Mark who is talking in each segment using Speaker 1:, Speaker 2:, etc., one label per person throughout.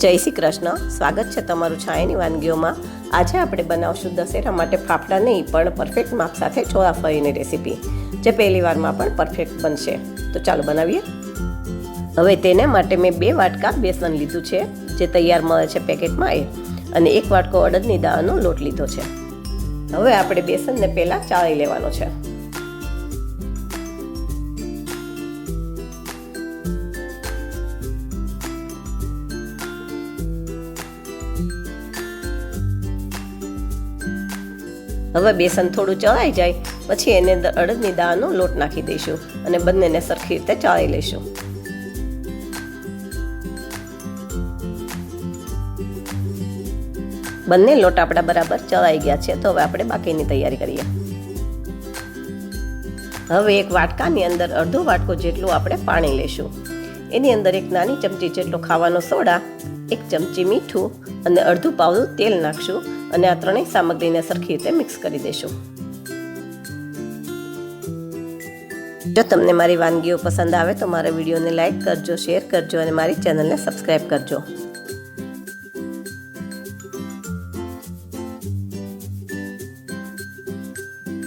Speaker 1: જય શ્રી કૃષ્ણ. સ્વાગત છે તમારું છાયાની વાનગીઓમાં. આજે આપણે બનાવશું દશેરા માટે ફાફડા નહીં પણ પરફેક્ટ માપ સાથે ચોળાફળીની રેસીપી જે પહેલી વારમાં પણ પરફેક્ટ બનશે. તો ચાલો બનાવીએ. હવે તેને માટે મેં બે વાટકા બેસન લીધું છે, જે તૈયાર મળે છે પેકેટમાં એ, અને એક વાટકો અડદની દાળનો લોટ લીધો છે. હવે આપણે બેસનને પહેલાં ચાળી લેવાનો છે. હવે બેસન થોડું ચડાઈ જાય, પછી એને અડદની દાળનો લોટ નાખી દઈશું અને બંનેને સરખી રીતે ચાળી લઈશું. બંને લોટ આપણા બરાબર ચડાઈ ગયા છે, તો હવે આપણે બાકીની તૈયારી કરીએ. હવે એક વાટકાની અંદર અડધો વાટકો જેટલું આપણે પાણી લેશું એની અંદર એક નાની ચમચી જેટલો ખાવાનો સોડા, એક ચમચી મીઠું અને અડધું પાવડું તેલ નાખશું અને આ ત્રણેય સામગ્રીને સરખી રીતે મિક્સ કરી દેશું. જો તમને મારી વાનગીઓ પસંદ આવે તો મારા વિડીયોને લાઈક કરજો, શેર કરજો અને મારી ચેનલને સબસ્ક્રાઈબ કરજો.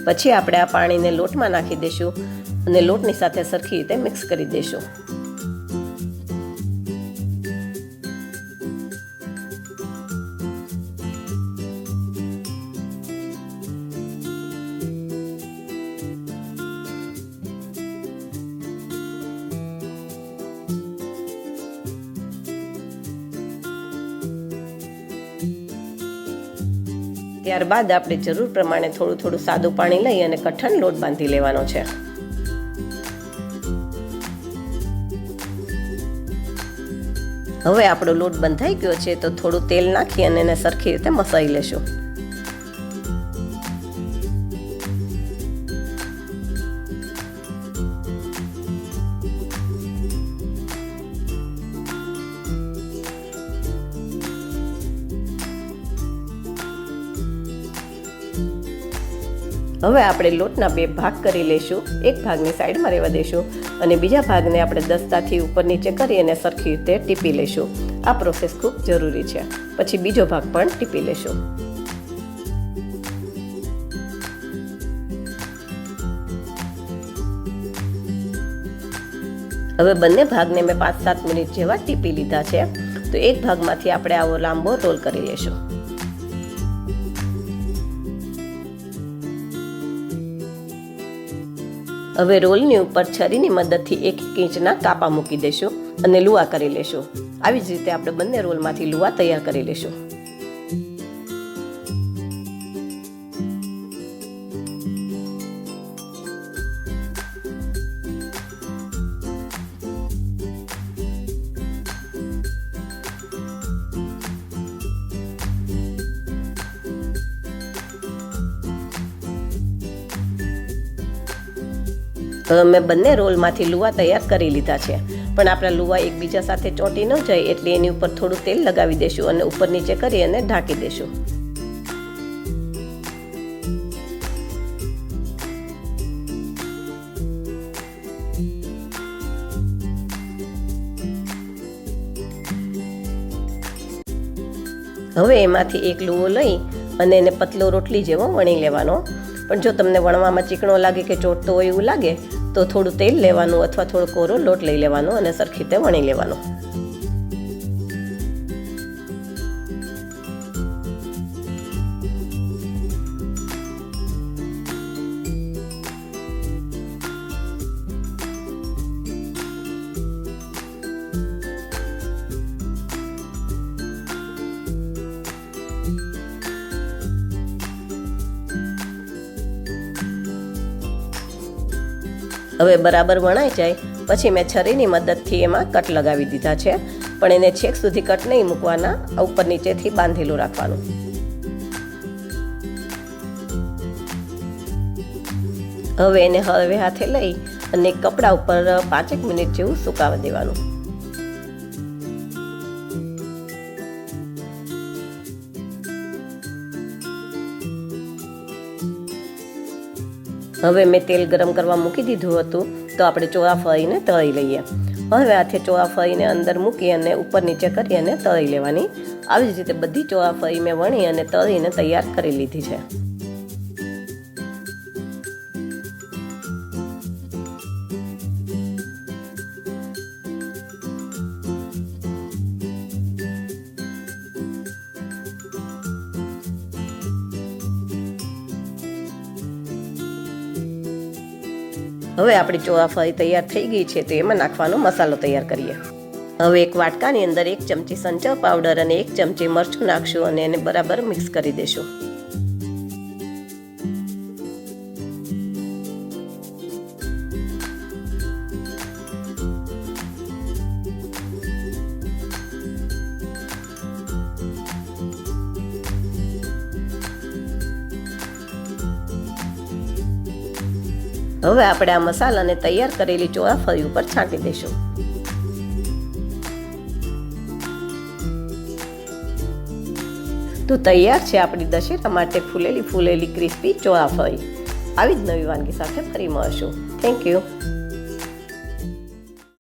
Speaker 1: પછી આપણે આ પાણીને લોટમાં નાખી દઈશું અને લોટની સાથે સરખી રીતે મિક્સ કરી દઈશું ત્યારબાદ આપણે જરૂર પ્રમાણે થોડું થોડું સાદું પાણી લઈ અને કઠણ લોટ બાંધી લેવાનો છે. હવે આપણો લોટ બંધાઈ ગયો છે તો થોડું તેલ નાખી અને એને સરખી રીતે મસાઈ લેશું. હવે આપણે લોટના બે ભાગ કરી લઈશું. એક ભાગની સાઈડમાં રહેવા દઈશું અને બીજા ભાગને આપણે દસ્તાથી ઉપર નીચે કરી અને સરખી રીતે ટીપી લઈશું. આ પ્રોસેસ ખૂબ જરૂરી છે. પછી બીજો ભાગ પણ ટીપી લઈશું. હવે બંને ભાગને મેં પાંચ સાત મિનિટ જેવા ટીપી લીધા છે. તો એક ભાગમાંથી આપણે આવો લાંબો રોલ કરી લઈશું. હવે રોલની ઉપર છરીની મદદથી એક ઇંચના કાપા મૂકી દઈશું અને લુવા કરી લેશું. આવી જ રીતે આપણે બંને રોલમાંથી લુવા તૈયાર કરી લેશું. મેં બંને રોલમાંથી લુવા તૈયાર કરી લીધા છે. પણ આપણા લુવા એકબીજા સાથે ચોંટી ન જાય એટલે એની ઉપર થોડું તેલ લગાવી દેશું અને ઉપર નીચે કરી અને ઢાંકી દેશું. હવે એમાંથી એક લુવો લઈ અને એને પતલો રોટલી જેવો વણી લેવાનો. પણ જો તમને વણવામાં ચીકણો લાગે કે ચોટતો હોય એવું લાગે, તો થોડું તેલ લેવાનું અથવા થોડો કોરો લોટ લઈ લેવાનો અને સરખી રીતે વણી લેવાનો. હવે બરાબર વણાઈ જાય, પછી મેં છરીની મદદથી એમાં કટ લગાવી દીધા છે, પણ એને છેક સુધી કટ નહીં મૂકવાના ઉપર નીચેથી બાંધેલું રાખવાનું. હવે એને હળવે હાથે લઈ અને કપડા ઉપર પાંચેક મિનિટ જેવું સુકાવા દેવાનું. હવે મેં તેલ ગરમ કરવા મૂકી દીધું હતું, તો આપણે ચોળા ફરીને તળી લઈએ. હવે હાથે ચોળાફળીને અંદર મૂકી અને ઉપર નીચે કરી અને તળી લેવાની. આવી જ રીતે બધી ચોળાફળી મેં વણી અને તળીને તૈયાર કરી લીધી છે. હવે આપણી ચોળાફળી તૈયાર થઈ ગઈ છે તો એમાં નાખવાનો મસાલો તૈયાર કરીએ. હવે એક વાટકાની અંદર એક ચમચી સંચળ પાવડર અને એક ચમચી મરચું નાખશું અને એને બરાબર મિક્સ કરી દેશું. હવે આપણે આ મસાલાને તૈયાર કરેલી ચોળાફળી ઉપર છાંટી દઈશું. તો તૈયાર છે આપણી દશેરા માટે ફૂલેલી ફૂલેલી ક્રિસ્પી ચોળાફળી આવી જ નવી વાનગી સાથે ફરી મળશું. Thank you